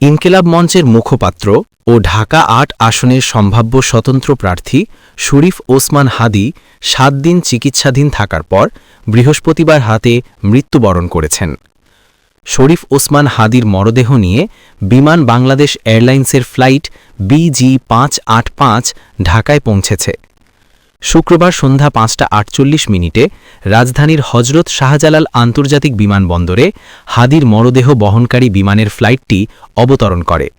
ইনকেলাব মঞ্চের মুখপাত্র ও ঢাকা আট আসনের সম্ভাব্য স্বতন্ত্র প্রার্থী শরীফ ওসমান হাদি সাত দিন চিকিৎসাধীন থাকার পর বৃহস্পতিবার হাতে মৃত্যুবরণ করেছেন। শরীফ ওসমান হাদির মরদেহ নিয়ে বিমান বাংলাদেশ এয়ারলাইন্সের ফ্লাইট বিজি পাঁচ আট পাঁচ ঢাকায় পৌঁছেছে। শুক্রবার সন্ধ্যা পাঁচটা আটচল্লিশ মিনিটে রাজধানীর হজরত শাহজালাল আন্তর্জাতিক বিমানবন্দরে হাদির মরদেহ বহনকারী বিমানের ফ্লাইটটি অবতরণ করে।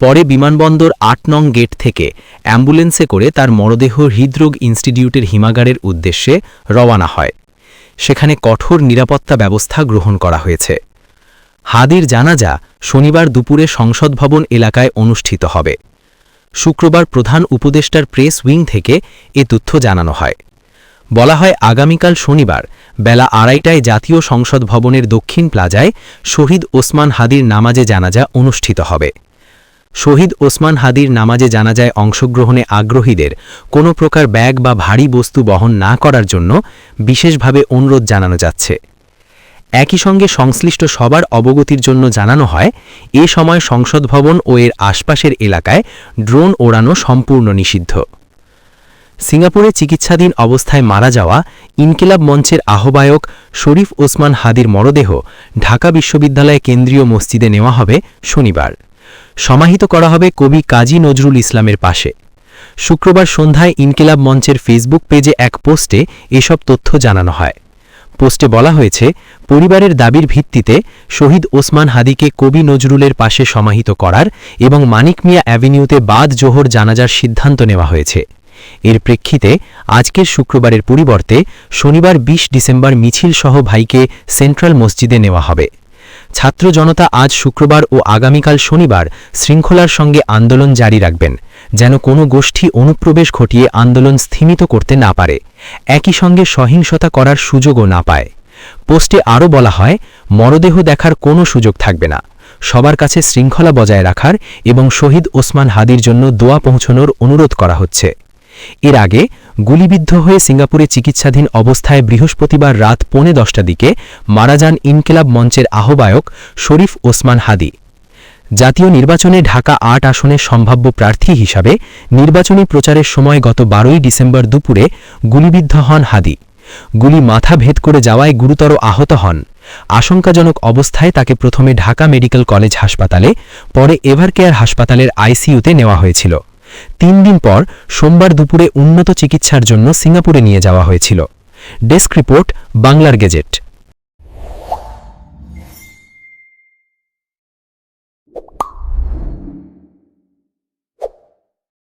পরে বিমানবন্দর আট নং গেট থেকে অ্যাম্বুলেন্সে করে তার মরদেহ হৃদরোগ ইনস্টিটিউটের হিমাগারের উদ্দেশ্যে রওয়ানা হয়। সেখানে কঠোর নিরাপত্তা ব্যবস্থা গ্রহণ করা হয়েছে। হাদির জানাজা শনিবার দুপুরে সংসদ ভবন এলাকায় অনুষ্ঠিত হবে। শুক্রবার প্রধান উপদেষ্টার প্রেস উইং থেকে এ তথ্য জানানো হয়। বলা হয়, আগামীকাল শনিবার বেলা আড়াইটায় জাতীয় সংসদ ভবনের দক্ষিণ প্লাজায় শহীদ ওসমান হাদির নামাজে জানাজা অনুষ্ঠিত হবে। শহীদ ওসমান হাদির নামাজে জানাজায় অংশগ্রহণে আগ্রহীদের কোনো প্রকার ব্যাগ বা ভারী বস্তু বহন না করার জন্য বিশেষভাবে অনুরোধ জানানো যাচ্ছে। একই সঙ্গে সংশ্লিষ্ট সবার অবগতির জন্য জানানো হয়, এ সময় সংসদ ভবন ও এর আশপাশের এলাকায় ড্রোন ওড়ানো সম্পূর্ণ নিষিদ্ধ। সিঙ্গাপুরে চিকিৎসাধীন অবস্থায় মারা যাওয়া ইনকিলাব মঞ্চের আহ্বায়ক শরীফ ওসমান হাদির মরদেহ ঢাকা বিশ্ববিদ্যালয়ে কেন্দ্রীয় মসজিদে নেওয়া হবে শনিবার। সমাহিত করা হবে কবি কাজী নজরুল ইসলামের পাশে। শুক্রবার সন্ধ্যায় ইনকিলাব মঞ্চের ফেসবুক পেজে এক পোস্টে এসব তথ্য জানানো হয়। পোস্টে বলা হয়েছে, পরিবারের দাবির ভিত্তিতে শহীদ ওসমান হাদিকে কবি নজরুলের পাশে সমাহিত করার এবং মানিক মিয়া অ্যাভিনিউতে বাদ জোহর জানাজার সিদ্ধান্ত নেওয়া হয়েছে। এর প্রেক্ষিতে আজকের শুক্রবারের পরিবর্তে শনিবার ২০ ডিসেম্বর মিছিল সহ ভাইকে সেন্ট্রাল মসজিদে নেওয়া হবে। ছাত্র জনতা আজ শুক্রবার ও আগামীকাল শনিবার শৃঙ্খলার সঙ্গে আন্দোলন জারি রাখবেন, যেন কোনো গোষ্ঠী অনুপ্রবেশ ঘটিয়ে আন্দোলন স্থিমিত করতে না পারে। একই সঙ্গে সহিংসতা করার সুযোগও না পায়। পোস্টে আরও বলা হয়, মরদেহ দেখার কোনো সুযোগ থাকবে না। সবার কাছে শৃঙ্খলা বজায় রাখার এবং শহীদ ওসমান হাদির জন্য দোয়া পৌঁছনোর অনুরোধ করা হচ্ছে। এর আগে গুলিবিদ্ধ হয়ে সিঙ্গাপুরে চিকিৎসাধীন অবস্থায় বৃহস্পতিবার রাত পৌনে দশটা দিকে মারা যান ইনকেলাব মঞ্চের আহ্বায়ক শরীফ ওসমান হাদি। জাতীয় নির্বাচনে ঢাকা আট আসনের সম্ভাব্য প্রার্থী হিসাবে নির্বাচনী প্রচারের সময় গত বারোই ডিসেম্বর দুপুরে গুলিবিদ্ধ হন হাদি। গুলি মাথা ভেদ করে যাওয়ায় গুরুতর আহত হন। আশঙ্কাজনক অবস্থায় তাকে প্রথমে ঢাকা মেডিকেল কলেজ হাসপাতালে, পরে এভারকেয়ার হাসপাতালের আইসিইউতে নেওয়া হয়েছিল। তিন দিন পর সোমবার দুপুরে উন্নত চিকিৎসার জন্য সিঙ্গাপুরে নিয়ে যাওয়া হয়েছিল। ডেস্ক রিপোর্ট, বাংলার গেজেট।